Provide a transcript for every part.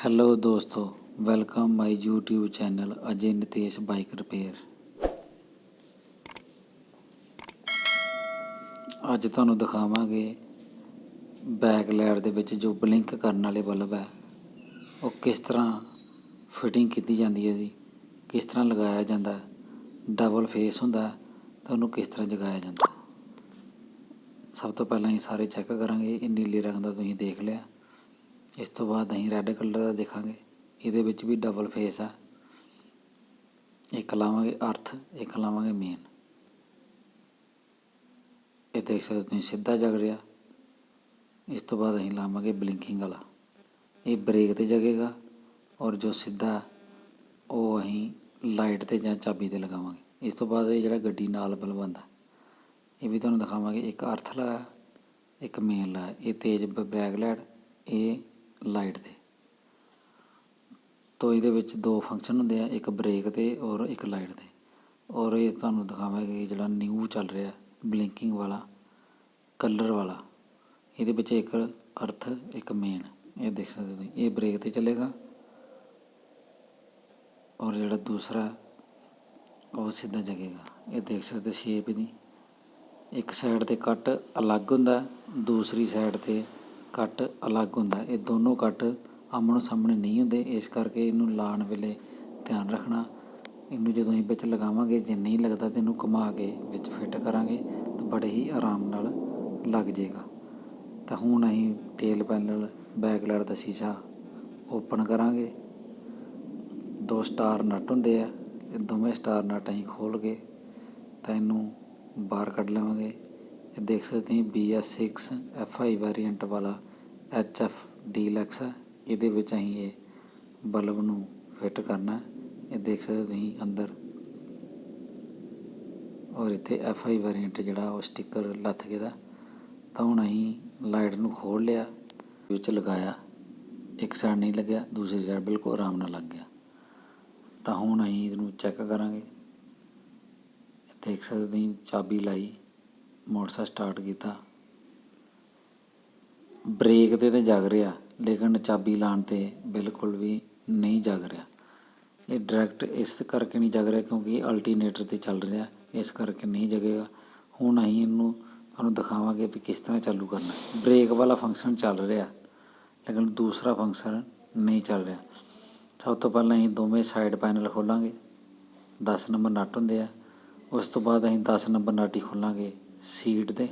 Hello ਦੋਸਤੋ welcome my YouTube channel Ajay Nitesh bike repair ਅੱਜ ਤੁਹਾਨੂੰ ਦਿਖਾਵਾਂਗੇ ਬੈਕ ਲਾਈਟ ਦੇ ਵਿੱਚ ਜੋ ਬਲਿੰਕ ਕਰਨ ਵਾਲੇ ਬਲਬ ਹੈ ਉਹ ਕਿਸ ਤਰ੍ਹਾਂ ਫਿਟਿੰਗ ਕੀਤੀ ਜਾਂਦੀ ਹੈ ਜੀ ਕਿਸ ਤਰ੍ਹਾਂ ਲਗਾਇਆ ਜਾਂਦਾ ਡਬਲ ਫੇਸ ਹੁੰਦਾ ਤਾਂ ਉਹਨੂੰ ਕਿਸ ਤਰ੍ਹਾਂ ਜਗਾਇਆ ਜਾਂਦਾ ਸਭ ਤੋਂ ਪਹਿਲਾਂ ਇਹ ਸਾਰੇ ਚੈੱਕ ਕਰਾਂਗੇ ਇਹ ਨੀਲੇ ਰੰਗ ਦਾ ਤੁਸੀਂ ਦੇਖ ਲਿਆ ਇਸ ਤੋਂ ਬਾਅਦ ਅਸੀਂ ਰੈੱਡ ਕਲਰ ਦਾ ਦੇਖਾਂਗੇ। ਇਹਦੇ ਵਿੱਚ ਵੀ ਡਬਲ ਫੇਸ ਆ। ਇੱਕ ਲਾਵਾਂਗੇ ਅਰਥ ਇੱਕ ਲਾਵਾਂਗੇ ਮੇਨ ਇਹ ਦੇਖ ਸਕਦੇ ਤੁਸੀਂ, ਸਿੱਧਾ ਜਗ ਰਿਹਾ। ਇਸ ਤੋਂ ਬਾਅਦ ਅਸੀਂ ਲਾਵਾਂਗੇ ਬਲਿੰਕਿੰਗ ਵਾਲਾ। ਇਹ ਬ੍ਰੇਕ ਤੇ ਜਗੇਗਾ ਔਰ ਜੋ ਸਿੱਧਾ ਉਹ ਅਸੀਂ ਲਾਈਟ ਤੇ ਜਾਂ ਚਾਬੀ ਤੇ ਲਗਾਵਾਂਗੇ। ਇਸ ਤੋਂ ਬਾਅਦ ਇਹ ਜਿਹੜਾ ਗੱਡੀ ਨਾਲ ਬਲਬ ਇਹ ਵੀ ਤੁਹਾਨੂੰ ਦਿਖਾਵਾਂਗੇ। ਇੱਕ ਅਰਥ ਲਾਇਆ, ਇੱਕ ਮੇਨ ਲਾਇਆ। ਇਹ ਤੇਜ਼ ਬ੍ਰੈਕ ਲਾਈਟ, ਇਹ ਲਾਈਟ ਤੇ ਤੋ ਇਹਦੇ ਵਿੱਚ ਦੋ ਫੰਕਸ਼ਨ ਹੁੰਦੇ ਆ, ਇੱਕ ਬ੍ਰੇਕ ਤੇ ਔਰ ਇੱਕ ਲਾਈਟ ਤੇ। ਔਰ ਇਹ ਤੁਹਾਨੂੰ ਦਿਖਾਵਾਂਗੇ ਜਿਹੜਾ ਨਿਊ ਚੱਲ ਰਿਹਾ ਬਲਿੰਕਿੰਗ ਵਾਲਾ ਕਲਰ ਵਾਲਾ। ਇਹਦੇ ਵਿੱਚ ਇੱਕ ਅਰਥ ਇੱਕ ਮੇਨ ਇਹ ਦੇਖ ਸਕਦੇ ਤੁਸੀਂ। ਇਹ ਬ੍ਰੇਕ ਤੇ ਚੱਲੇਗਾ। ਔਰ ਜਿਹੜਾ ਦੂਸਰਾ, ਉਹ ਸਿੱਧਾ ਜਗੇਗਾ। ਇਹ ਦੇਖ ਸਕਦੇ ਸ਼ੇਪ ਇਹਦੀ। ਇੱਕ ਸਾਈਡ ਤੇ ਕੱਟ ਅਲੱਗ ਹੁੰਦਾ, ਦੂਸਰੀ ਸਾਈਡ ਤੇ ਕੱਟ ਅਲੱਗ ਹੁੰਦਾ। ਇਹ ਦੋਨੋਂ ਕੱਟ ਆਮਣੋ ਸਾਹਮਣੇ ਨਹੀਂ ਹੁੰਦੇ। ਇਸ ਕਰਕੇ ਇਹਨੂੰ ਲਾਉਣ ਵੇਲੇ ਧਿਆਨ ਰੱਖਣਾ। ਇਹਨੂੰ ਜਦੋਂ ਅਸੀਂ ਵਿੱਚ ਲਗਾਵਾਂਗੇ, ਜੇ ਨਹੀਂ ਲੱਗਦਾ ਤਾਂ ਇਹਨੂੰ ਘੁਮਾ ਕੇ ਵਿੱਚ ਫਿੱਟ ਕਰਾਂਗੇ ਤਾਂ ਬੜੇ ਹੀ ਆਰਾਮ ਨਾਲ ਲੱਗ ਜਾਏਗਾ। ਤਾਂ ਹੁਣ ਅਸੀਂ ਟੇਲ ਪੈਨਲ, ਬੈਕ ਲਾਈਟ ਦਾ ਸ਼ੀਸ਼ਾ ਓਪਨ ਕਰਾਂਗੇ। ਦੋ ਸਟਾਰ ਨਟ ਹੁੰਦੇ ਆ। ਇਹ ਦੋਵੇਂ ਸਟਾਰ ਨਟ ਅਸੀਂ ਖੋਲ ਕੇ ਤਾਂ ਇਹਨੂੰ ਬਾਹਰ ਕੱਢ ਲਵਾਂਗੇ। ਇਹ ਦੇਖ ਸਕਦੇ ਹੋ BS6 FI ਵੇਰੀਐਂਟ ਵਾਲਾ HF ਡੀਲੈਕਸ ਹੈ ਇਹਦੇ ਵਿੱਚ ਅਸੀਂ ਇਹ ਬਲਬ ਨੂੰ ਫਿੱਟ ਕਰਨਾ ਇਹ ਦੇਖ ਸਕਦੇ ਤੁਸੀਂ ਅੰਦਰ। ਔਰ ਇੱਥੇ FI ਵੇਰੀਐਂਟ ਜਿਹੜਾ ਉਹ ਸਟicker ਲੱਥ ਗਿਆ ਦਾ। ਤਾਂ ਹੁਣ ਅਸੀਂ ਲਾਈਟ ਨੂੰ ਖੋਲ ਲਿਆ। ਵਿੱਚ ਲਗਾਇਆ। ਇੱਕ ਸਾਈਡ ਨਹੀਂ ਲੱਗਿਆ, ਦੂਸਰੀ ਸਾਈਡ ਬਿਲਕੁਲ ਆਰਾਮ ਨਾਲ ਲੱਗ ਗਿਆ। ਤਾਂ ਹੁਣ ਅਸੀਂ ਇਹਨੂੰ ਚੈੱਕ ਕਰਾਂਗੇ। ਦੇਖ ਸਕਦੇ ਤੁਸੀਂ ਚਾਬੀ ਲਾਈ। ਮੋਟਰਸਾਈਕਲ ਸਟਾਰਟ ਕੀਤਾ। ਬ੍ਰੇਕ ਤੇ ਤਾਂ ਜਗ ਰਿਹਾ, ਲੇਕਿਨ ਚਾਬੀ ਲਾਉਣ ਤੇ ਬਿਲਕੁਲ ਵੀ ਨਹੀਂ ਜਗ ਰਿਹਾ। ਇਹ ਡਾਇਰੈਕਟ ਇਸ ਕਰਕੇ ਨਹੀਂ ਜਗ ਰਿਹਾ ਕਿਉਂਕਿ ਅਲਟੀਨੇਟਰ ਤੇ ਚੱਲ ਰਿਹਾ, ਇਸ ਕਰਕੇ ਨਹੀਂ ਜਗੇਗਾ। ਹੁਣ ਅਸੀਂ ਇਹਨੂੰ, ਤੁਹਾਨੂੰ ਦਿਖਾਵਾਂਗੇ ਵੀ ਕਿਸ ਤਰ੍ਹਾਂ ਚਾਲੂ ਕਰਨਾ। ਬ੍ਰੇਕ ਵਾਲਾ ਫੰਕਸ਼ਨ ਚੱਲ ਰਿਹਾ, ਲੇਕਿਨ ਦੂਸਰਾ ਫੰਕਸ਼ਨ ਨਹੀਂ ਚੱਲ ਰਿਹਾ। ਸਭ ਤੋਂ ਪਹਿਲਾਂ ਅਸੀਂ ਦੋਵੇਂ ਸਾਈਡ ਪੈਨਲ ਖੋਲਾਂਗੇ 10 ਨੰਬਰ ਨਟ ਹੁੰਦੇ ਆ। ਉਸ ਤੋਂ ਬਾਅਦ ਅਸੀਂ 10 ਨੰਬਰ ਨਟ ਖੋਲਾਂਗੇ। ਸੀਟ ਦੇ।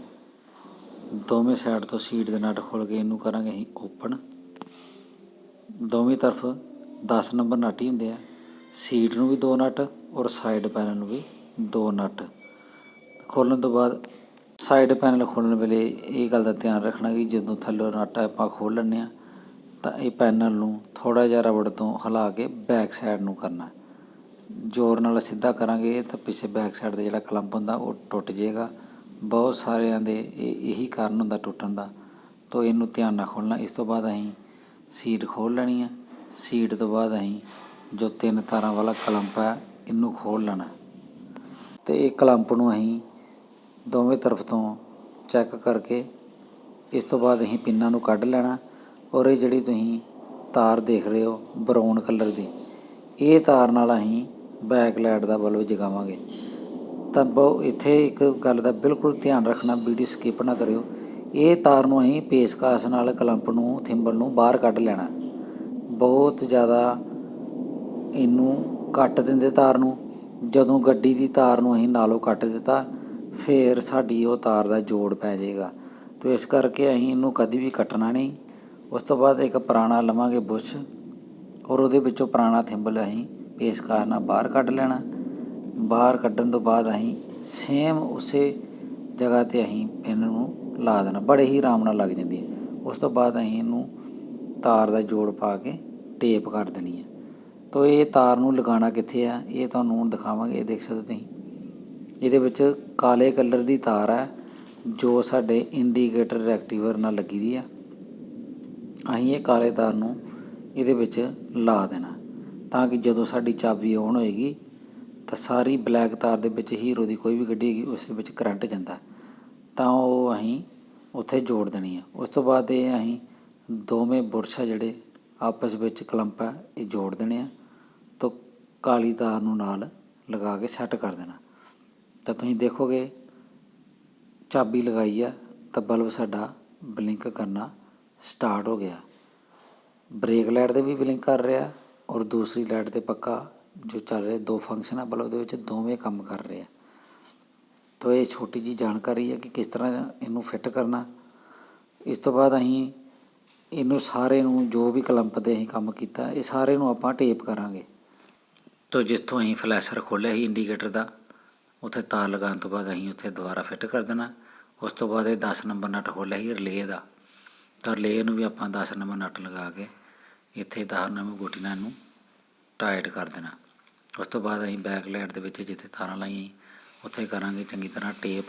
ਦੋਵੇਂ ਸਾਈਡ ਤੋਂ ਸੀਟ ਦੇ ਨਟ ਖੋਲ ਕੇ ਇਹਨੂੰ ਕਰਾਂਗੇ ਅਸੀਂ ਓਪਨ ਦੋਵੇਂ ਤਰਫ 10 ਨੰਬਰ ਨਟ ਹੀ ਹੁੰਦੇ ਆ। ਸੀਟ ਨੂੰ ਵੀ ਦੋ ਨਟ ਔਰ ਸਾਈਡ ਪੈਨਲ ਨੂੰ ਵੀ ਦੋ ਨਟ। ਖੋਲਣ ਤੋਂ ਬਾਅਦ ਸਾਈਡ ਪੈਨਲ ਖੋਲਣ ਵੇਲੇ ਇਹ ਗੱਲ ਦਾ ਧਿਆਨ ਰੱਖਣਾ ਕਿ ਜਦੋਂ ਥੱਲੋਂ ਨਟ ਆਪਾਂ ਖੋਲ ਲੈਂਦੇ ਆ, ਤਾਂ ਇਹ ਪੈਨਲ ਨੂੰ ਥੋੜਾ ਜਿਹਾ ਰਬੜ ਤੋਂ ਹਿਲਾ ਕੇ ਬੈਕ ਸਾਈਡ ਨੂੰ ਕਰਨਾ। ਜ਼ੋਰ ਨਾਲ ਸਿੱਧਾ ਕਰਾਂਗੇ ਤਾਂ ਪਿੱਛੇ ਬੈਕ ਸਾਈਡ ਦਾ ਜਿਹੜਾ ਕਲੰਪ ਹੁੰਦਾ ਉਹ ਟੁੱਟ ਜਾਏਗਾ। ਬਹੁਤ ਸਾਰਿਆਂ ਦੇ ਇਹ ਇਹੀ ਕਾਰਨ ਹੁੰਦਾ ਟੁੱਟਣ ਦਾ। ਤੋ ਇਹਨੂੰ ਧਿਆਨ ਨਾਲ ਖੋਲਣਾ ਇਸ ਤੋਂ ਬਾਅਦ ਅਸੀਂ ਸੀਟ ਖੋਲ ਲੈਣੀ ਹੈ ਸੀਟ ਤੋਂ ਬਾਅਦ ਅਸੀਂ ਜੋ ਤਿੰਨ ਤਾਰਾਂ ਵਾਲਾ ਕਲੰਪ ਹੈ ਇਹਨੂੰ ਖੋਲ ਲੈਣਾ। ਤੇ ਇਹ ਕਲੰਪ ਨੂੰ ਅਸੀਂ ਦੋਵੇਂ ਤਰਫ ਤੋਂ ਚੈੱਕ ਕਰਕੇ ਇਸ ਤੋਂ ਬਾਅਦ ਅਸੀਂ ਪਿੰਨਾਂ ਨੂੰ ਕੱਢ ਲੈਣਾ ਔਰ ਇਹ ਜਿਹੜੀ ਤੁਸੀਂ ਤਾਰ ਦੇਖ ਰਹੇ ਹੋ ਬਰਾਊਨ ਕਲਰ ਦੀ, ਇਹ ਤਾਰ ਨਾਲ ਅਸੀਂ ਬੈਕ ਲਾਈਟ ਦਾ ਬਲਬ ਜਗਾਵਾਂਗੇ। ਤਾਂ ਬਹੁ, ਇੱਥੇ ਇੱਕ ਗੱਲ ਦਾ ਬਿਲਕੁਲ ਧਿਆਨ ਰੱਖਣਾ ਵੀਡੀਓ ਸਕਿਪ ਨਾ ਕਰਿਓ। ਇਹ ਤਾਰ ਨੂੰ ਅਸੀਂ ਪੇਸਕਾਸ ਨਾਲ ਕਲੰਪ ਨੂੰ, ਥਿੰਬਲ ਨੂੰ ਬਾਹਰ ਕੱਢ ਲੈਣਾ। ਬਹੁਤ ਜ਼ਿਆਦਾ ਇਹਨੂੰ ਕੱਟ ਦਿੰਦੇ ਤਾਰ ਨੂੰ। ਜਦੋਂ ਗੱਡੀ ਦੀ ਤਾਰ ਨੂੰ ਅਸੀਂ ਨਾਲੋਂ ਕੱਟ ਦਿੱਤਾ, ਫਿਰ ਸਾਡੀ ਉਹ ਤਾਰ ਦਾ ਜੋੜ ਪੈ ਜਾਏਗਾ। ਤੇ ਇਸ ਕਰਕੇ ਅਸੀਂ ਇਹਨੂੰ ਕਦੀ ਵੀ ਕੱਟਣਾ ਨਹੀਂ। ਉਸ ਤੋਂ ਬਾਅਦ ਇੱਕ ਪੁਰਾਣਾ ਲਵਾਂਗੇ ਬੁਸ਼ ਔਰ ਉਹਦੇ ਵਿੱਚੋਂ ਪੁਰਾਣਾ ਥਿੰਬਲ ਅਸੀਂ ਪੇਸਕਾਰ ਨਾਲ ਬਾਹਰ ਕੱਢ ਲੈਣਾ। ਬਾਹਰ ਕੱਢਣ ਤੋਂ ਬਾਅਦ ਅਸੀਂ ਸੇਮ ਉਸੇ ਜਗ੍ਹਾ ਤੇ ਅਸੀਂ ਪਿੰਨ ਨੂੰ ਲਾ ਦੇਣਾ। ਬੜੇ ਹੀ ਆਰਾਮ ਨਾਲ ਲੱਗ ਜਾਂਦੀ ਹੈ। ਉਸ ਤੋਂ ਬਾਅਦ ਅਸੀਂ ਇਹਨੂੰ ਤਾਰ ਦਾ ਜੋੜ ਪਾ ਕੇ ਟੇਪ ਕਰ ਦੇਣੀ ਹੈ। ਤੋ ਇਹ ਤਾਰ ਨੂੰ ਲਗਾਉਣਾ ਕਿੱਥੇ ਆ? ਇਹ ਤੁਹਾਨੂੰ ਹੁਣ ਦਿਖਾਵਾਂਗੇ। ਇਹ ਦੇਖ ਸਕਦੇ ਤੁਸੀਂ। ਇਹਦੇ ਵਿੱਚ ਕਾਲੇ ਕਲਰ ਦੀ ਤਾਰ ਹੈ, ਜੋ ਸਾਡੇ ਇੰਡੀਕੇਟਰ ਰੈਕਟੀਵਰ ਨਾਲ ਲੱਗੀ ਦੀ ਆ। ਅਸੀਂ ਇਹ ਕਾਲੇ ਤਾਰ ਨੂੰ ਇਹਦੇ ਵਿੱਚ ਲਾ ਦੇਣਾ। ਤਾਂ ਕਿ ਜਦੋਂ ਸਾਡੀ ਚਾਬੀ ਔਨ ਹੋਏਗੀ ਤਾਂ ਸਾਰੀ ਬਲੈਕ ਤਾਰ ਦੇ ਵਿੱਚ ਹੀਰੋ ਦੀ ਕੋਈ ਵੀ ਗੱਡੀ ਹੈਗੀ, ਉਸ ਦੇ ਵਿੱਚ ਕਰੰਟ ਜਾਂਦਾ। ਤਾਂ ਉਹ ਅਸੀਂ ਉੱਥੇ ਜੋੜ ਦੇਣੀ ਆ। ਉਸ ਤੋਂ ਬਾਅਦ ਇਹ ਅਸੀਂ ਦੋਵੇਂ ਬੁਰਸ਼ ਆ ਜਿਹੜੇ ਆਪਸ ਵਿੱਚ ਕਲੰਪ ਹੈ ਇਹ ਜੋੜ ਦੇਣੇ ਆ। ਤਾਂ ਕਾਲੀ ਤਾਰ ਨੂੰ ਨਾਲ ਲਗਾ ਕੇ ਸੈੱਟ ਕਰ ਦੇਣਾ। ਤਾਂ ਤੁਸੀਂ ਦੇਖੋਗੇ, ਚਾਬੀ ਲਗਾਈ ਆ, ਤਾਂ ਬਲਬ ਸਾਡਾ ਬਲਿੰਕ ਕਰਨਾ ਸਟਾਰਟ ਹੋ ਗਿਆ। ਬ੍ਰੇਕ ਲਾਈਟ 'ਤੇ ਵੀ ਬਲਿੰਕ ਕਰ ਰਿਹਾ ਔਰ ਦੂਸਰੀ ਲਾਈਟ ਤੇ ਪੱਕਾ ਜੋ ਚੱਲ ਰਹੇ, ਦੋ ਫੰਕਸ਼ਨ ਆ ਬਲਬ ਦੇ ਵਿੱਚ ਦੋਵੇਂ ਕੰਮ ਕਰ ਰਹੇ। ਆ ਤੋ ਇਹ ਛੋਟੀ ਜੀ ਜਾਣਕਾਰੀ ਹੈ ਕਿ ਕਿਸ ਤਰ੍ਹਾਂ ਇਹਨੂੰ ਫਿੱਟ ਕਰਨਾ। ਇਸ ਤੋਂ ਬਾਅਦ ਅਸੀਂ ਇਹਨੂੰ ਸਾਰੇ ਨੂੰ ਜੋ ਵੀ ਕਲੰਪ ਤੇ ਅਸੀਂ ਕੰਮ ਕੀਤਾ, ਇਹ ਸਾਰੇ ਨੂੰ ਆਪਾਂ ਟੇਪ ਕਰਾਂਗੇ। ਤੋ ਜਿੱਥੋਂ ਅਸੀਂ ਫਲੈਸ਼ਰ ਖੋਲ੍ਹਿਆ ਸੀ ਇੰਡੀਕੇਟਰ ਦਾ, ਉੱਥੇ ਤਾਰ ਲਗਾਉਣ ਤੋਂ ਬਾਅਦ ਅਸੀਂ ਉੱਥੇ ਦੁਬਾਰਾ ਫਿੱਟ ਕਰ ਦੇਣਾ। ਉਸ ਤੋਂ ਬਾਅਦ ਇਹ 10 ਨੰਬਰ ਨਟ ਖੋਲ੍ਹਿਆ ਸੀ ਰਿਲੇਅ ਦਾ। ਤਾਂ ਰਿਲੇਅ ਨੂੰ ਵੀ ਆਪਾਂ 10 ਨੰਬਰ ਨਟ ਲਗਾ ਕੇ ਇੱਥੇ 10 ਨੰਬਰ ਗੋਟੀ ਨਾਲ ਇਹਨੂੰ ਟਾਈਟ ਕਰ ਦੇਣਾ। ਉਸ ਤੋਂ ਬਾਅਦ ਅਸੀਂ ਬੈਕ ਲਾਈਟ ਦੇ ਵਿੱਚ ਜਿੱਥੇ ਤਾਰਾਂ ਲਾਈਆਂ ਉੱਥੇ ਕਰਾਂਗੇ ਚੰਗੀ ਤਰ੍ਹਾਂ ਟੇਪ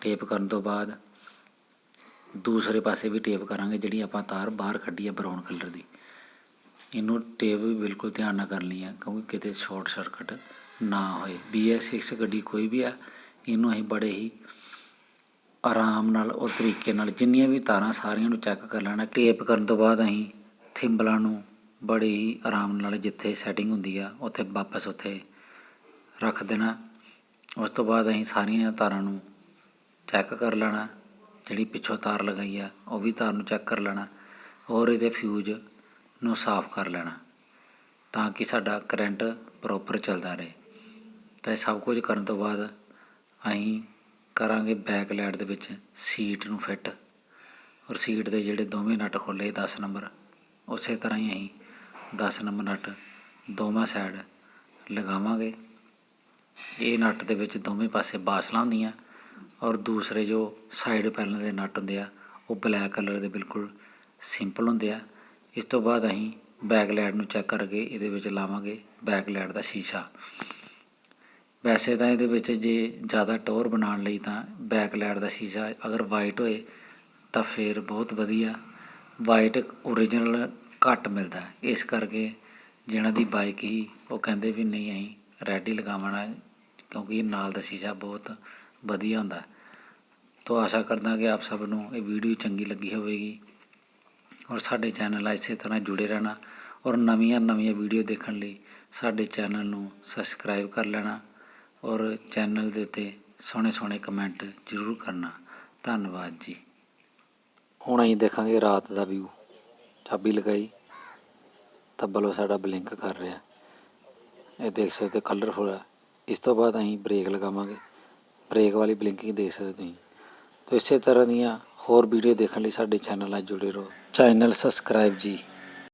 ਟੇਪ ਕਰਨ ਤੋਂ ਬਾਅਦ ਦੂਸਰੇ ਪਾਸੇ ਵੀ ਟੇਪ ਕਰਾਂਗੇ ਜਿਹੜੀ ਆਪਾਂ ਤਾਰ ਬਾਹਰ ਕੱਢੀ ਹੈ ਬਰਾਊਨ ਕਲਰ ਦੀ। ਇਹਨੂੰ ਟੇਪ ਵੀ ਬਿਲਕੁਲ ਧਿਆਨ ਨਾਲ ਕਰਨੀ ਹੈ ਕਿਉਂਕਿ ਕਿਤੇ ਸ਼ਾਰਟ ਸਰਕਟ ਨਾ ਹੋਏ। BS6 ਗੱਡੀ ਕੋਈ ਵੀ ਆ, ਇਹਨੂੰ ਅਸੀਂ ਬੜੇ ਹੀ ਆਰਾਮ ਨਾਲ ਉਹ ਤਰੀਕੇ ਨਾਲ ਜਿੰਨੀਆਂ ਵੀ ਤਾਰਾਂ ਸਾਰੀਆਂ ਨੂੰ ਚੈੱਕ ਕਰ ਲੈਣਾ। ਟੇਪ ਕਰਨ ਤੋਂ ਬਾਅਦ ਅਸੀਂ ਥਿੰਬਲਾਂ ਨੂੰ ਬੜੇ ਹੀ ਆਰਾਮ ਨਾਲ ਜਿੱਥੇ ਸੈਟਿੰਗ ਹੁੰਦੀ ਆ, ਉੱਥੇ ਵਾਪਸ ਉੱਥੇ ਰੱਖ ਦੇਣਾ। ਉਸ ਤੋਂ ਬਾਅਦ ਅਸੀਂ ਸਾਰੀਆਂ ਤਾਰਾਂ ਨੂੰ ਚੈੱਕ ਕਰ ਲੈਣਾ, ਜਿਹੜੀ ਪਿੱਛੋਂ ਤਾਰ ਲਗਾਈ ਆ, ਉਹ ਵੀ ਤਾਰ ਨੂੰ ਚੈੱਕ ਕਰ ਲੈਣਾ ਔਰ ਇਹਦੇ ਫਿਊਜ਼ ਨੂੰ ਸਾਫ਼ ਕਰ ਲੈਣਾ, ਤਾਂ ਕਿ ਸਾਡਾ ਕਰੰਟ ਪ੍ਰੋਪਰ ਚੱਲਦਾ ਰਹੇ। ਤਾਂ ਇਹ ਸਭ ਕੁਝ ਕਰਨ ਤੋਂ ਬਾਅਦ ਅਸੀਂ ਕਰਾਂਗੇ ਬੈਕ ਲਾਈਟ ਦੇ ਵਿੱਚ ਸੀਟ ਨੂੰ ਫਿੱਟ ਔਰ ਸੀਟ ਦੇ ਜਿਹੜੇ ਦੋਵੇਂ ਨਟ ਖੋਲੇ 10 ਨੰਬਰ ਉਸੇ ਤਰ੍ਹਾਂ ਹੀ ਅਸੀਂ 10 ਨੰਬਰ ਨਟ ਦੋਵਾਂ ਸਾਈਡ ਲਗਾਵਾਂਗੇ। ਇਹ ਨਟ ਦੇ ਵਿੱਚ ਦੋਵੇਂ ਪਾਸੇ ਬਾਸਲਾਂ ਹੁੰਦੀਆਂ ਔਰ ਦੂਸਰੇ ਜੋ ਸਾਈਡ ਪੈਨਲ ਦੇ ਨਟ ਹੁੰਦੇ ਆ, ਉਹ ਬਲੈਕ ਕਲਰ ਦੇ ਬਿਲਕੁਲ ਸਿੰਪਲ ਹੁੰਦੇ ਆ। ਇਸ ਤੋਂ ਬਾਅਦ ਅਸੀਂ ਬੈਕ ਲਾਈਟ ਨੂੰ ਚੈੱਕ ਕਰਕੇ ਇਹਦੇ ਵਿੱਚ ਲਾਵਾਂਗੇ ਬੈਕ ਲਾਈਟ ਦਾ ਸ਼ੀਸ਼ਾ। ਵੈਸੇ ਤਾਂ ਇਹਦੇ ਵਿੱਚ ਜੇ ਜ਼ਿਆਦਾ ਟੌਰ ਬਣਾਉਣ ਲਈ ਤਾਂ ਬੈਕ ਲਾਈਟ ਦਾ ਸ਼ੀਸ਼ਾ ਅਗਰ ਵਾਈਟ ਹੋਏ ਤਾਂ ਫਿਰ ਬਹੁਤ ਵਧੀਆ। ਵਾਈਟ ਓਰੀਜਨਲ ਘੱਟ ਮਿਲਦਾ ਇਸ ਕਰਕੇ ਜਿਹਨਾਂ ਦੀ ਬਾਈਕ ਹੀ ਉਹ ਕਹਿੰਦੇ ਵੀ ਨਹੀਂ, ਅਸੀਂ ਰੈੱਡ ਹੀ ਲਗਾਵਣਾ ਕਿਉਂਕਿ ਨਾਲ ਦਾ ਸ਼ੀਸ਼ਾ ਬਹੁਤ ਵਧੀਆ ਹੁੰਦਾ ਤੋ ਆਸ਼ਾ ਕਰਦਾ ਕਿ ਆਪ ਸਭ ਨੂੰ ਇਹ ਵੀਡੀਓ ਚੰਗੀ ਲੱਗੀ ਹੋਵੇਗੀ ਔਰ ਸਾਡੇ ਚੈਨਲ ਨਾਲ ਇਸੇ ਤਰ੍ਹਾਂ ਜੁੜੇ ਰਹਿਣਾ ਔਰ ਨਵੀਆਂ ਨਵੀਆਂ ਵੀਡੀਓ ਦੇਖਣ ਲਈ ਸਾਡੇ ਚੈਨਲ ਨੂੰ ਸਬਸਕ੍ਰਾਈਬ ਕਰ ਲੈਣਾ ਔਰ ਚੈਨਲ ਦੇ ਉੱਤੇ ਸੋਹਣੇ ਸੋਹਣੇ ਕਮੈਂਟ ਜ਼ਰੂਰ ਕਰਨਾ। ਧੰਨਵਾਦ ਜੀ। ਹੁਣ ਅਸੀਂ ਦੇਖਾਂਗੇ ਰਾਤ ਦਾ ਵਿਊ ਚਾਬੀ ਲਗਾਈ, ਤਾਂ ਬਲਬ ਸਾਡਾ ਬਲਿੰਕ ਕਰ ਰਿਹਾ। ਇਹ ਦੇਖ ਸਕਦੇ ਕਲਰਫੁਲ ਹੈ ਇਸ ਤੋਂ ਬਾਅਦ ਅਸੀਂ ਬ੍ਰੇਕ ਲਗਾਵਾਂਗੇ। ਬ੍ਰੇਕ ਵਾਲੀ ਬਲਿੰਕਿੰਗ ਦੇਖ ਸਕਦੇ ਤੁਸੀਂ। ਤੋ ਇਸੇ ਤਰ੍ਹਾਂ ਦੀਆਂ ਹੋਰ ਵੀਡੀਓ ਦੇਖਣ ਲਈ ਸਾਡੇ ਚੈਨਲ ਨਾਲ ਜੁੜੇ ਰਹੋ। ਚੈਨਲ ਸਬਸਕ੍ਰਾਈਬ ਜੀ।